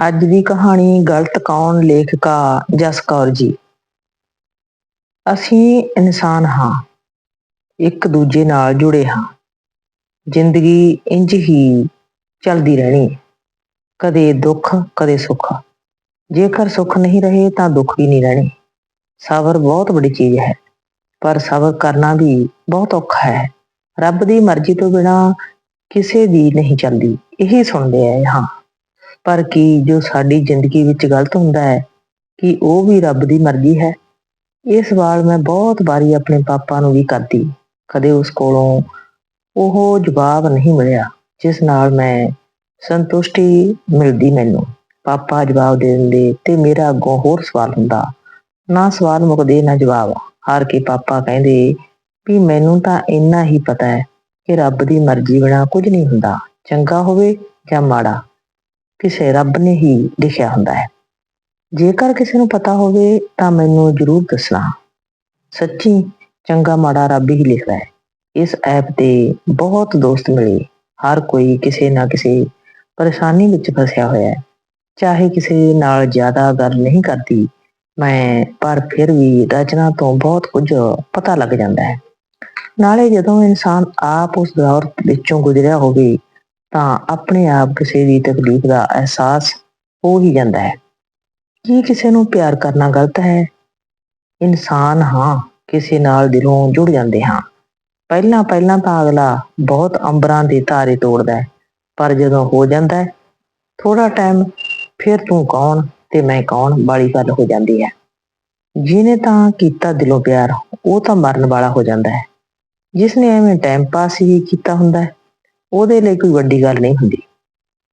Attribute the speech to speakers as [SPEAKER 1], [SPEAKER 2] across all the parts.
[SPEAKER 1] ਅੱਜ ਦੀ ਕਹਾਣੀ ਗਲਤ ਕੌਣ ਲੇਖਕਾ ਜਸ ਕੌਰ ਜੀ? ਅਸੀਂ ਇਨਸਾਨ ਹਾਂ, ਇੱਕ ਦੂਜੇ ਨਾਲ ਜੁੜੇ ਹਾਂ। ਜ਼ਿੰਦਗੀ ਇੰਜ ਹੀ ਚੱਲਦੀ ਰਹਿਣੀ ਹੈ। ਕਦੇ ਦੁੱਖ, ਕਦੇ ਸੁੱਖ। ਜੇਕਰ ਸੁੱਖ ਨਹੀਂ ਰਹੇ ਤਾਂ ਦੁੱਖ ਵੀ ਨਹੀਂ ਰਹਿਣੇ। ਸਬਰ ਬਹੁਤ ਵੱਡੀ ਚੀਜ਼ ਹੈ, ਪਰ ਸਬਰ ਕਰਨਾ ਵੀ ਬਹੁਤ ਔਖਾ ਹੈ। ਰੱਬ ਦੀ ਮਰਜ਼ੀ ਤੋਂ ਬਿਨਾ ਕਿਸੇ ਦੀ ਨਹੀਂ ਚੱਲਦੀ, ਇਹੀ ਸੁਣਦੇ ਆ ਹਾਂ। ਪਰ ਕੀ ਜੋ ਸਾਡੀ ਜ਼ਿੰਦਗੀ ਵਿੱਚ ਗਲਤ ਹੁੰਦਾ ਹੈ, ਕਿ ਉਹ ਵੀ ਰੱਬ ਦੀ ਮਰਜ਼ੀ ਹੈ? ਇਹ ਸਵਾਲ ਮੈਂ ਬਹੁਤ ਵਾਰੀ ਆਪਣੇ ਪਾਪਾ ਨੂੰ ਵੀ ਕਰਦੀ। ਕਦੇ ਉਸ ਕੋਲੋਂ ਉਹ ਜਵਾਬ ਨਹੀਂ ਮਿਲਿਆ, ਜਿਸ ਨਾਲ ਮੈਂ ਸੰਤੁਸ਼ਟੀ ਮਿਲਦੀ ਮੈਨੂੰ। ਪਾਪਾ ਜਵਾਬ ਦੇ ਦਿੰਦੇ ਤੇ ਮੇਰਾ ਅੱਗੋਂ ਹੋਰ ਸਵਾਲ ਹੁੰਦਾ, ਨਾ ਸਵਾਲ ਮੁੱਕਦੇ, ਨਾ ਜਵਾਬ। ਹਾਰ ਕੇ ਪਾਪਾ ਕਹਿੰਦੇ ਵੀ ਮੈਨੂੰ ਤਾਂ ਇੰਨਾ ਹੀ ਪਤਾ ਹੈ ਕਿ ਰੱਬ ਦੀ ਮਰਜ਼ੀ ਬਿਨਾ ਕੁਝ ਨਹੀਂ ਹੁੰਦਾ, ਚੰਗਾ ਹੋਵੇ ਜਾਂ ਮਾੜਾ। ਕਿਸੇ ਰੱਬ ਨੇ ਹੀ ਲਿਖਿਆ ਹੁੰਦਾ ਹੈ। ਜੇਕਰ ਕਿਸੇ ਨੂੰ ਪਤਾ ਹੋਵੇ ਤਾਂ ਮੈਨੂੰ ਜ਼ਰੂਰ ਦੱਸਣਾ। ਸੱਚੀ ਚੰਗਾ ਮਾੜਾ ਰੱਬ ਹੀ ਲਿਖਦਾ ਹੈ। ਇਸ ਐਪ ਤੇ ਬਹੁਤ ਦੋਸਤ ਮਿਲੇ। ਹਰ ਕੋਈ ਕਿਸੇ ਨਾ ਕਿਸੇ ਪਰੇਸ਼ਾਨੀ ਵਿੱਚ ਫਸਿਆ ਹੋਇਆ ਹੈ। ਚਾਹੇ ਕਿਸੇ ਨਾਲ ਜ਼ਿਆਦਾ ਗੱਲ ਨਹੀਂ ਕਰਦੀ, ਮੈਂ ਪਰ ਫਿਰ ਵੀ ਰਚਨਾ ਤੋਂ ਬਹੁਤ ਕੁਝ ਪਤਾ ਲੱਗ ਜਾਂਦਾ ਹੈ। ਨਾਲੇ ਜਦੋਂ ਇਨਸਾਨ ਆਪ ਉਸ ਦੌਰ ਵਿੱਚੋਂ ਗੁਜ਼ਰਿਆ ਹੋਵੇ ਤਾਂ ਆਪਣੇ ਆਪ ਕਿਸੇ ਦੀ ਤਕਲੀਫ ਦਾ ਅਹਿਸਾਸ ਹੋ ਹੀ ਜਾਂਦਾ ਹੈ। ਕੀ ਕਿਸੇ ਨੂੰ ਪਿਆਰ ਕਰਨਾ ਗਲਤ ਹੈ? ਇਨਸਾਨ ਹਾਂ, ਕਿਸੇ ਨਾਲ ਦਿਲੋਂ ਜੁੜ ਜਾਂਦੇ ਹਾਂ। ਪਹਿਲਾਂ ਪਹਿਲਾਂ ਤਾਂ ਅਗਲਾ ਬਹੁਤ ਅੰਬਰਾਂ ਦੇ ਤਾਰੇ ਤੋੜਦਾ ਹੈ, ਪਰ ਜਦੋਂ ਹੋ ਜਾਂਦਾ ਹੈ ਥੋੜਾ ਟਾਈਮ ਫਿਰ ਤੂੰ ਕੌਣ ਤੇ ਮੈਂ ਕੌਣ ਵਾਲੀ ਗੱਲ ਹੋ ਜਾਂਦੀ ਹੈ। ਜਿਹਨੇ ਤਾਂ ਕੀਤਾ ਦਿਲੋਂ ਪਿਆਰ, ਉਹ ਤਾਂ ਮਰਨ ਵਾਲਾ ਹੋ ਜਾਂਦਾ ਹੈ। ਜਿਸ ਨੇ ਐਵੇਂ ਟਾਈਮ ਪਾਸ ਹੀ ਕੀਤਾ ਹੁੰਦਾ ਹੈ ਉਹਦੇ ਲਈ ਕੋਈ ਵੱਡੀ ਗੱਲ ਨਹੀਂ ਹੁੰਦੀ।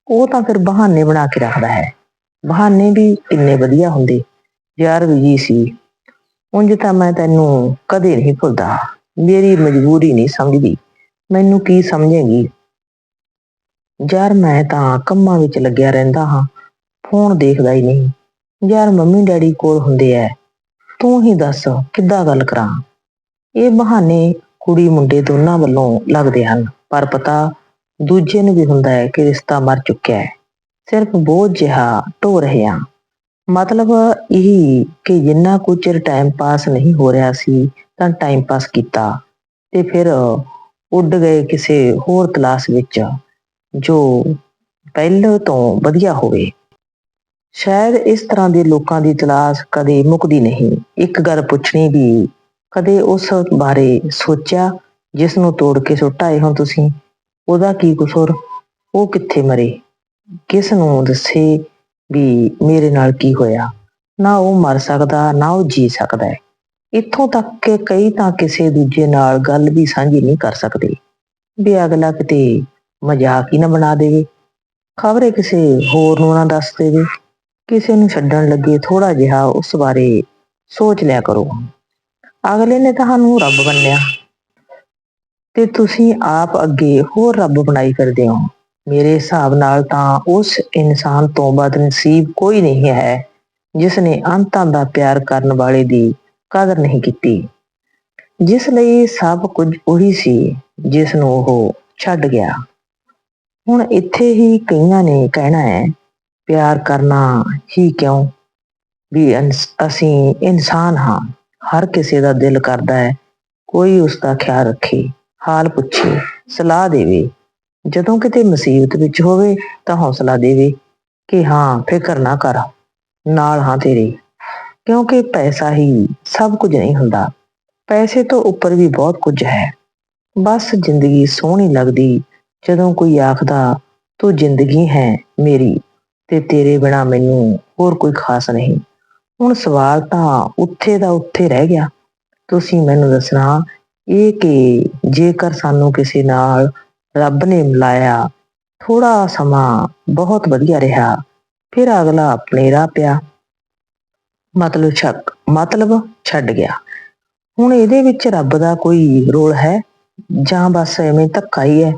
[SPEAKER 1] ਉਹ ਤਾਂ ਫਿਰ ਬਹਾਨੇ ਬਣਾ ਕੇ ਰੱਖਦਾ ਹੈ। ਬਹਾਨੇ ਵੀ ਕਿੰਨੇ ਵਧੀਆ ਹੁੰਦੇ। ਯਾਰ ਵੀ ਸੀ। ਉਂਝ ਤਾਂ ਮੈਂ ਤੈਨੂੰ ਕਦੇ ਨਹੀਂ ਭੁੱਲਦਾ। ਮੇਰੀ ਮਜਬੂਰੀ ਨਹੀਂ ਸਮਝਦੀ। ਮੈਨੂੰ ਕੀ ਸਮਝੇਗੀ? ਯਾਰ ਮੈਂ ਤਾਂ ਕੰਮਾਂ ਵਿੱਚ ਲੱਗਿਆ ਰਹਿੰਦਾ ਹਾਂ। ਫੋਨ ਦੇਖਦਾ ਹੀ ਨਹੀਂ। ਯਾਰ ਮੰਮੀ ਡੈਡੀ ਕੋਲ ਹੁੰਦੇ ਐ। ਤੂੰ ਹੀ ਦੱਸ ਕਿੱਦਾਂ ਗੱਲ ਕਰਾਂ? ਇਹ ਬਹਾਨੇ ਕੁੜੀ ਮੁੰਡੇ ਦੋਨਾਂ ਵੱਲੋਂ ਲੱਗਦੇ ਹਨ। ਪਰ ਪਤਾ ਦੂਜੇ ਨੂੰ ਵੀ ਹੁੰਦਾ ਹੈ ਕਿ ਰਿਸ਼ਤਾ ਮਰ ਚੁੱਕਿਆ ਹੈ। ਸਿਰਫ ਬੋਝ ਜਿਹਾ ਢੋ ਰਹੇ ਹਾਂ। ਮਤਲਬ ਇਹ ਕਿ ਜਿੰਨਾ ਕੁ ਚਿਰ ਟਾਈਮ ਪਾਸ ਨਹੀਂ ਹੋ ਰਿਹਾ ਸੀ, ਤਾਂ ਟਾਈਮ ਪਾਸ ਕੀਤਾ ਤੇ ਫਿਰ ਉੱਡ ਗਏ ਕਿਸੇ ਹੋਰ ਤਲਾਸ ਵਿੱਚ ਜੋ ਪਹਿਲੇ ਤੋਂ ਵਧੀਆ ਹੋਵੇ। ਸ਼ਾਇਦ ਇਸ ਤਰ੍ਹਾਂ ਦੇ ਲੋਕਾਂ ਦੀ ਤਲਾਸ਼ ਕਦੇ ਮੁੱਕਦੀ ਨਹੀਂ। ਇੱਕ ਗੱਲ ਪੁੱਛਣੀ ਵੀ, ਕਦੇ ਉਸ ਬਾਰੇ ਸੋਚਿਆ ਜਿਸ ਨੂੰ ਤੋੜ ਕੇ ਸੁੱਟ ਆਏ ਹੋ ਤੁਸੀਂ? ਉਹਦਾ ਕੀ ਕਸੂਰ? ਉਹ ਕਿੱਥੇ ਮਰੇ? ਕਿਸ ਨੂੰ ਦੱਸੇ ਵੀ ਮੇਰੇ ਨਾਲ ਕੀ ਹੋਇਆ? ਨਾ ਉਹ ਮਰ ਸਕਦਾ, ਨਾ ਉਹ ਜੀ ਸਕਦਾ ਹੈ। ਇੱਥੋਂ ਤੱਕ ਕਿ ਕਈ ਤਾਂ ਕਿਸੇ ਦੂਜੇ ਨਾਲ ਗੱਲ ਵੀ ਸਾਂਝੀ ਨਹੀਂ ਕਰ ਸਕਦੇ। ਵੀ ਅਗਲਾ ਕਿਤੇ ਮਜ਼ਾਕ ਹੀ ਨਾ ਬਣਾ ਦੇਵੇ। ਖਬਰੇ ਕਿਸੇ ਹੋਰ ਨੂੰ ਨਾ ਦੱਸ ਦੇਵੇ। ਕਿਸੇ ਨੂੰ ਛੱਡਣ ਲੱਗੇ ਥੋੜਾ ਜਿਹਾ ਉਸ ਬਾਰੇ ਸੋਚ ਲਿਆ ਕਰੋ। ਅਗਲੇ ਨੇ ਤੁਹਾਨੂੰ ਰੱਬ ਬੰਨਿਆ। ਤੇ ਤੁਸੀਂ ਆਪ ਅੱਗੇ ਹੋਰ ਰੱਬ ਬਣਾਈ ਕਰਦੇ ਹੋ। ਮੇਰੇ ਹਿਸਾਬ ਨਾਲ ਤਾਂ ਉਸ ਇਨਸਾਨ ਤੋਂ ਬਦਨਸੀਬ ਕੋਈ ਨਹੀਂ ਹੈ ਜਿਸ ਨੇ ਅੰਤਾਂ ਦਾ ਪਿਆਰ ਕਰਨ ਵਾਲੇ ਦੀ ਕਦਰ ਨਹੀਂ ਕੀਤੀ। ਜਿਸ ਲਈ ਸਭ ਕੁਝ ਉਹੀ ਸੀ ਜਿਸ ਨੂੰ ਉਹ ਛੱਡ ਗਿਆ। ਹੁਣ ਇੱਥੇ ਹੀ ਕਈਆਂ ਨੇ ਕਹਿਣਾ ਹੈ, ਪਿਆਰ ਕਰਨਾ ਹੀ ਕਿਉਂ? ਵੀ ਅਨਸ- ਅਸੀਂ ਇਨਸਾਨ ਹਾਂ, ਹਰ ਕਿਸੇ ਦਾ ਦਿਲ ਕਰਦਾ ਹੈ, ਕੋਈ ਉਸ ਦਾ ਖਿਆਲ ਰੱਖੇ। ਹਾਲ ਪੁੱਛੇ, ਸਲਾਹ ਦੇਵੇ। ਜਦੋਂ ਕਿਤੇ ਮੁਸੀਬਤ ਵਿੱਚ ਹੋਵੇ ਤਾਂ ਹੌਸਲਾ ਦੇਵੇ ਕਿ ਹਾਂ, ਫਿਕਰ ਨਾ ਕਰ, ਨਾਲ ਹਾਂ ਤੇਰੇ। ਕਿਉਂਕਿ ਪੈਸਾ ਹੀ ਸਭ ਕੁਝ ਨਹੀਂ ਹੁੰਦਾ। ਪੈਸੇ ਤੋਂ ਉੱਪਰ ਵੀ ਬਹੁਤ ਕੁਝ ਹੈ। ਬਸ ਜ਼ਿੰਦਗੀ ਸੋਹਣੀ ਲੱਗਦੀ, ਜਦੋਂ ਕੋਈ ਆਖਦਾ, ਤੂੰ ਜ਼ਿੰਦਗੀ ਹੈ ਮੇਰੀ ਤੇ ਤੇਰੇ ਬਿਨਾ ਮੈਨੂੰ ਹੋਰ ਕੋਈ ਖਾਸ ਨਹੀਂ। ਹੁਣ ਸਵਾਲ ਤਾਂ ਉੱਥੇ ਦਾ ਉੱਥੇ ਰਹਿ ਗਿਆ। ਤੁਸੀਂ ਮੈਨੂੰ ਦੱਸਣਾ ਇਹ ਕਿ ਜੇਕਰ ਸਾਨੂੰ ਕਿਸੇ ਨਾਲ ਰੱਬ ਨੇ ਮਿਲਾਇਆ ਥੋੜਾ ਸਮਾਂ ਬਹੁਤ ਵਧੀਆ ਰਿਹਾ, ਫਿਰ ਅਗਲਾ ਆਪਣੇ ਰਾਹ ਪਿਆ। ਮਤਲਬ ਛੱਕ, ਮਤਲਬ ਛੱਡ ਗਿਆ। ਹੁਣ ਇਹਦੇ ਵਿੱਚ ਰੱਬ ਦਾ ਕੋਈ ਰੋਲ ਹੈ? ਜਾਂ ਬਸ ਐਵੇਂ ਧੱਕਾ ਹੀ ਹੈ?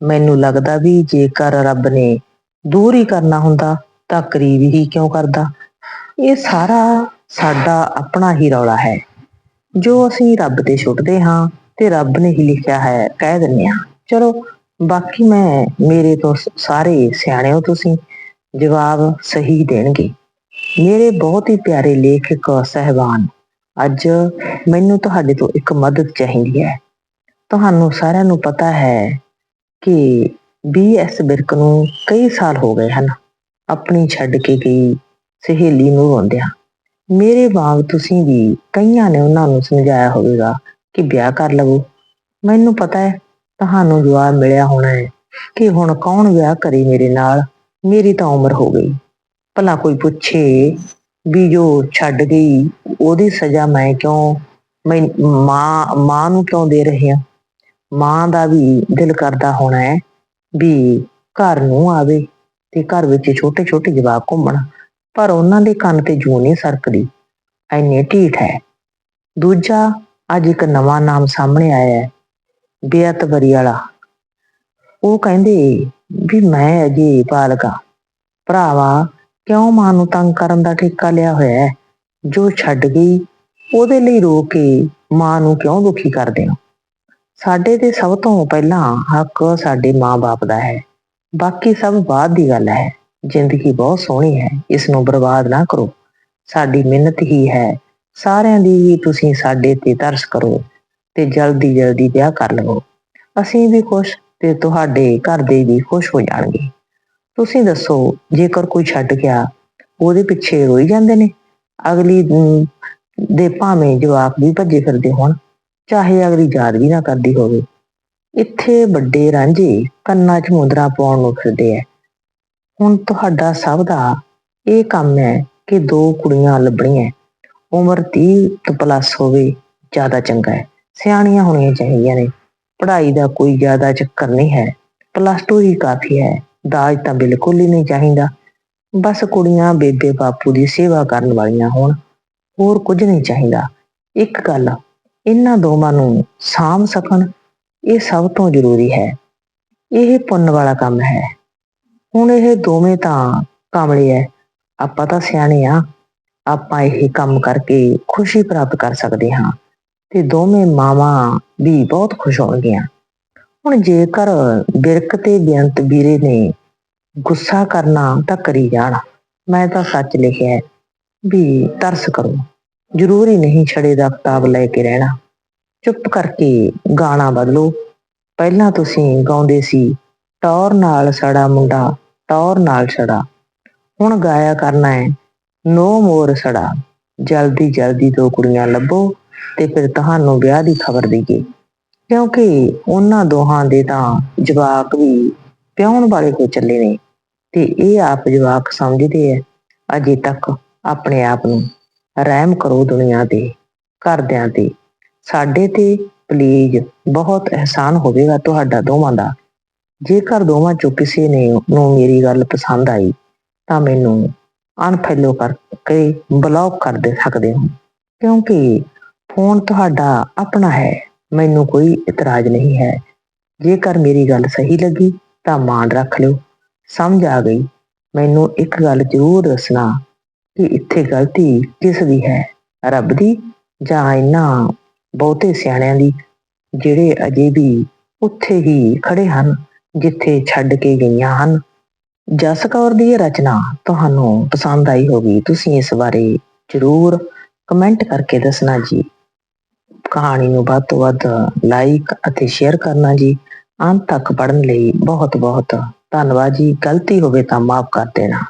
[SPEAKER 1] ਮੈਨੂੰ ਲੱਗਦਾ ਵੀ ਜੇਕਰ ਰੱਬ ਨੇ ਦੂਰ ਹੀ ਕਰਨਾ ਹੁੰਦਾ, ਤਾਂ ਕਰੀਬ ਹੀ ਕਿਉਂ ਕਰਦਾ? ਇਹ ਸਾਰਾ ਸਾਡਾ ਆਪਣਾ ਹੀ ਰੌਲਾ ਹੈ। ਜੋ ਅਸੀਂ ਰੱਬ ਤੇ ਛੁੱਟਦੇ ਹਾਂ ਤੇ ਰੱਬ ਨੇ ਹੀ ਲਿਖਿਆ ਹੈ, ਕਹਿ ਦਿੰਦੇ ਹਾਂ। ਚਲੋ, ਬਾਕੀ ਮੈਂ ਮੇਰੇ ਤੋਂ ਸਾਰੇ ਸਿਆਣੇ ਹੋ ਤੁਸੀਂ, ਜਵਾਬ ਸਹੀ ਦੇਣਗੇ। ਮੇਰੇ ਬਹੁਤ ਹੀ ਪਿਆਰੇ ਲੇਖਕ ਸਹਿਬਾਨ, ਅੱਜ ਮੈਨੂੰ ਤੁਹਾਡੇ ਤੋਂ ਇੱਕ ਮਦਦ ਚਾਹੀਦੀ ਹੈ। ਤੁਹਾਨੂੰ ਸਾਰਿਆਂ ਨੂੰ ਪਤਾ ਹੈ ਕਿ ਬੀਐਸ ਬਿਰਕ ਨੂੰ ਕਈ ਸਾਲ ਹੋ ਗਏ ਹਨ, ਆਪਣੀ ਛੱਡ ਕੇ ਗਈ ਸਹੇਲੀ ਨੂੰ ਰੋਂਦਿਆਂ। ਮੇਰੇ ਵਾਂਗ ਤੁਸੀਂ ਵੀ ਕਈਆਂ ਨੇ ਉਹਨਾਂ ਨੂੰ ਸਮਝਾਇਆ ਹੋਵੇਗਾ ਕਿ ਵਿਆਹ ਕਰ ਲਵੋ। ਮੈਨੂੰ ਪਤਾ ਹੈ, ਤੁਹਾਨੂੰ ਜਵਾਬ ਮਿਲਿਆ ਹੋਣਾ ਹੈ ਕਿ ਹੁਣ ਕੌਣ ਵਿਆਹ ਕਰੇ ਮੇਰੇ ਨਾਲ? ਮੇਰੀ ਤਾਂ ਉਮਰ ਹੋ ਗਈ। ਭਲਾ ਕੋਈ ਪੁੱਛੇ ਵੀ ਜੋ ਛੱਡ ਗਈ, ਉਹਦੀ ਸਜ਼ਾ ਮੈਂ ਕਿਉਂ, ਮੈਂ ਮਾਂ ਮਾਂ ਨੂੰ ਕਿਉਂ ਦੇ ਰਹੀ ਹਾਂ? ਮਾਂ ਦਾ ਵੀ ਦਿਲ ਕਰਦਾ ਹੋਣਾ ਹੈ ਵੀ ਘਰ ਨੂੰ ਆਵੇ ਤੇ ਘਰ ਵਿੱਚ ਛੋਟੇ ਛੋਟੇ ਜਵਾਕ ਘੁੰਮਣ। ਪਰ ਉਹਨਾਂ ਦੇ ਕੰਨ ਤੇ ਜੂ ਨਹੀਂ ਸਰਕਦੀ। ਐਨੇ ਢੀਠ ਹੈ। ਦੂਜਾ, ਅੱਜ ਇੱਕ ਨਵਾਂ ਨਾਮ ਸਾਹਮਣੇ ਆਇਆ ਹੈ ਬੇਅਤਬਰੀ ਵਾਲਾ। ਉਹ ਕਹਿੰਦੇ, ਵੀ ਮੈਂ ਅਜੇ ਬਾਲਗਾ ਭਰਾਵਾ, ਕਿਉਂ ਮਾਂ ਨੂੰ ਤੰਗ ਕਰਨ ਦਾ ਠੇਕਾ ਲਿਆ ਹੋਇਆ ਹੈ? ਜੋ ਛੱਡ ਗਈ, ਉਹਦੇ ਲਈ ਰੋ ਕੇ ਮਾਂ ਨੂੰ ਕਿਉਂ ਦੁਖੀ ਕਰਦੇ ਹੋ? ਸਾਡੇ ਤੇ ਸਭ ਤੋਂ ਪਹਿਲਾਂ ਹੱਕ ਸਾਡੇ ਮਾਂ-ਬਾਪ ਦਾ ਹੈ। ਬਾਕੀ ਸਭ ਬਾਅਦ ਦੀ ਗੱਲ ਹੈ। ਜ਼ਿੰਦਗੀ ਬਹੁਤ ਸੋਹਣੀ ਹੈ ਇਸ ਨੂੰ ਬਰਬਾਦ ਨਾ ਕਰੋ। ਸਾਡੀ ਮਿਹਨਤ ਹੀ ਹੈ। ਸਾਰਿਆਂ ਦੀ ਹੀ ਤੁਸੀਂ ਸਾਡੇ ਤੇ ਤਰਸ ਕਰੋ ਤੇ ਜਲਦੀ ਜਲਦੀ ਵਿਆਹ ਕਰ ਲਵੋ। ਅਸੀਂ ਵੀ ਖੁਸ਼ ਤੇ ਤੁਹਾਡੇ ਘਰ ਦੇ ਵੀ ਖੁਸ਼ ਹੋ ਜਾਣਗੇ। ਤੁਸੀਂ ਦੱਸੋ, ਜੇਕਰ ਕੋਈ ਛੱਡ ਗਿਆ, ਉਹਦੇ ਪਿੱਛੇ ਰੋਈ ਜਾਂਦੇ ਨੇ? ਅਗਲੀ ਦੇ ਭਾਵੇਂ ਜਵਾਕ ਵੀ ਭੱਜੇ ਫਿਰਦੇ ਹੋਣ, ਚਾਹੇ ਅਗਲੀ ਯਾਦ ਵੀ ਨਾ ਕਰਦੀ ਹੋਵੇ। ਇੱਥੇ ਵੱਡੇ ਰਾਂਝੇ ਕੰਨਾਂ 'ਚ ਮੁੰਦਰਾ ਪਾਉਣ ਨੂੰ ਫਿਰਦੇ ਐ। ਹੁਣ ਤੁਹਾਡਾ ਸਭ ਦਾ ਇਹ ਕੰਮ ਹੈ ਕਿ ਦੋ ਕੁੜੀਆਂ ਲੱਭਣੀਆਂ ਉਮਰ 30 ਤੋਂ ਪਲੱਸ ਹੋਵੇ, ਜ਼ਿਆਦਾ ਚੰਗਾ ਹੈ। ਸਿਆਣੀਆਂ ਹੋਣੀਆਂ ਚਾਹੀਦੀਆਂ ਨੇ। ਪੜ੍ਹਾਈ ਦਾ ਕੋਈ ਜ਼ਿਆਦਾ ਚੱਕਰ ਨਹੀਂ ਹੈ। ਪਲੱਸ 2 ਹੀ ਕਾਫੀ ਹੈ। ਦਾਜ ਤਾਂ ਬਿਲਕੁਲ ਹੀ ਨਹੀਂ ਚਾਹੀਦਾ। ਬਸ ਕੁੜੀਆਂ ਬੇਬੇ ਬਾਪੂ ਦੀ ਸੇਵਾ ਕਰਨ ਵਾਲੀਆਂ ਹੋਣ। ਹੋਰ ਕੁਝ ਨਹੀਂ ਚਾਹੀਦਾ। ਇੱਕ ਗੱਲ, ਇਹਨਾਂ ਦੋਵਾਂ ਨੂੰ ਸਾਂਭ ਸਕਣ, ਇਹ ਸਭ ਤੋਂ ਜ਼ਰੂਰੀ ਹੈ। ਇਹ ਪੁੰਨ ਵਾਲਾ ਕੰਮ ਹੈ। ਹੁਣ ਇਹ ਦੋਵੇਂ ਤਾਂ ਕਾਮਲੇ ਐ। ਆਪਾਂ ਤਾਂ ਸਿਆਣੇ ਆ। ਆਪਾਂ ਇਹ ਕੰਮ ਕਰਕੇ ਖੁਸ਼ੀ ਪ੍ਰਾਪਤ ਕਰ ਸਕਦੇ ਹਾਂ। ਤੇ ਦੋਵੇਂ ਮਾਵਾਂ ਵੀ ਬਹੁਤ ਖੁਸ਼ ਹੋਣਗੀਆਂ। ਹੁਣ ਜੇਕਰ ਬਿਰਕ ਤੇ ਬੇਅੰਤ ਵੀਰੇ ਨੇ ਗੁੱਸਾ ਕਰਨਾ ਤਾਂ ਕਰੀ ਜਾਣ। ਮੈਂ ਤਾਂ ਸੱਚ ਲਿਖਿਆ ਵੀ ਤਰਸ ਕਰੋ। ਜ਼ਰੂਰੀ ਨਹੀਂ ਛੜੇ ਦਾ ਕਿਤਾਬ ਲੈ ਕੇ ਰਹਿਣਾ। ਚੁੱਪ ਕਰਕੇ ਗਾਣਾ ਬਦਲੋ। ਪਹਿਲਾਂ ਤੁਸੀਂ ਗਾਉਂਦੇ ਸੀ ਟੌਰ ਨਾਲ ਸੜਾ ਮੁੰਡਾ, ਟੌਰ ਨਾਲ ਸੜਾ। ਹੁਣ ਗਾਇਆ ਕਰਨਾ ਹੈ ਨੋ ਮੋਰ ਸੜਾ। ਜਲਦੀ ਜਲਦੀ ਦੋ ਕੁੜੀਆਂ ਲੱਭੋ ਤੇ ਫਿਰ ਤੁਹਾਨੂੰ ਵਿਆਹ ਦੀ ਖਬਰ ਦਈਏ। ਕਿਉਂਕਿ ਉਹਨਾਂ ਦੋਹਾਂ ਦੇ ਤਾਂ ਜਵਾਕ ਵੀ ਪਿਆਉਣ ਵਾਲੇ ਹੋ ਚੱਲੇ ਨੇ ਤੇ ਇਹ ਆਪ ਜਵਾਕ ਸਮਝਦੇ ਐ ਅਜੇ ਤੱਕ ਆਪਣੇ ਆਪ ਨੂੰ ਰਹਿਮ ਕਰੋ ਦੁਨੀਆ ਤੇ, ਘਰਦਿਆਂ ਤੇ। ਸਾਡੇ ਤੇ ਪਲੀਜ਼ ਬਹੁਤ ਅਹਿਸਾਨ ਹੋਵੇਗਾ ਤੁਹਾਡਾ ਦੋਵਾਂ ਦਾ। ਜੇਕਰ ਦੋਵਾਂ ਚੋਂ ਕਿਸੇ ਨੇ ਨੂੰ ਮੇਰੀ ਗੱਲ ਪਸੰਦ ਆਈ, ਤਾਂ ਮੈਨੂੰ ਅਨਫੈਲੋ ਕਰਕੇ ਬਲੌਕ ਕਰ ਦੇ ਸਕਦੇ ਹੋ। ਕਿਉਂਕਿ ਫੋਨ ਤੁਹਾਡਾ ਆਪਣਾ ਹੈ, ਮੈਨੂੰ ਕੋਈ ਇਤਰਾਜ਼ ਨਹੀਂ ਹੈ। ਜੇਕਰ ਮੇਰੀ ਗੱਲ ਸਹੀ ਲੱਗੀ, ਤਾਂ ਮਾਣ ਰੱਖ ਲਿਓ। ਸਮਝ ਆ ਗਈ। ਮੈਨੂੰ ਇੱਕ ਗੱਲ ਜ਼ਰੂਰ ਦੱਸਣਾ ਕਿ ਇੱਥੇ ਗਲਤੀ ਕਿਸ ਦੀ ਹੈ? ਰੱਬ ਦੀ ਜਾਂ ਇਹਨਾਂ ਬਹੁਤੇ ਸਿਆਣਿਆਂ ਦੀ, ਜਿਹੜੇ ਅਜੇ ਵੀ ਉੱਥੇ ਹੀ ਖੜੇ ਹਨ? ਜਿੱਥੇ ਛੱਡ ਕੇ ਗਈਆਂ ਹਨ। ਜਸ ਕੌਰ ਦੀ ਇਹ ਰਚਨਾ ਤੁਹਾਨੂੰ ਪਸੰਦ ਆਈ ਹੋਗੀ ਤੁਸੀਂ ਇਸ ਬਾਰੇ ਜ਼ਰੂਰ ਕਮੈਂਟ ਕਰਕੇ ਦੱਸਣਾ ਜੀ। ਕਹਾਣੀ ਨੂੰ ਵੱਧ ਤੋਂ ਵੱਧ ਲਾਈਕ ਅਤੇ ਸ਼ੇਅਰ ਕਰਨਾ ਜੀ। ਅੰਤ ਤੱਕ ਪੜਨ ਲਈ ਬਹੁਤ ਬਹੁਤ ਧੰਨਵਾਦ ਜੀ। ਗਲਤੀ ਹੋਵੇ ਤਾਂ ਮਾਫ ਕਰ ਦੇਣਾ।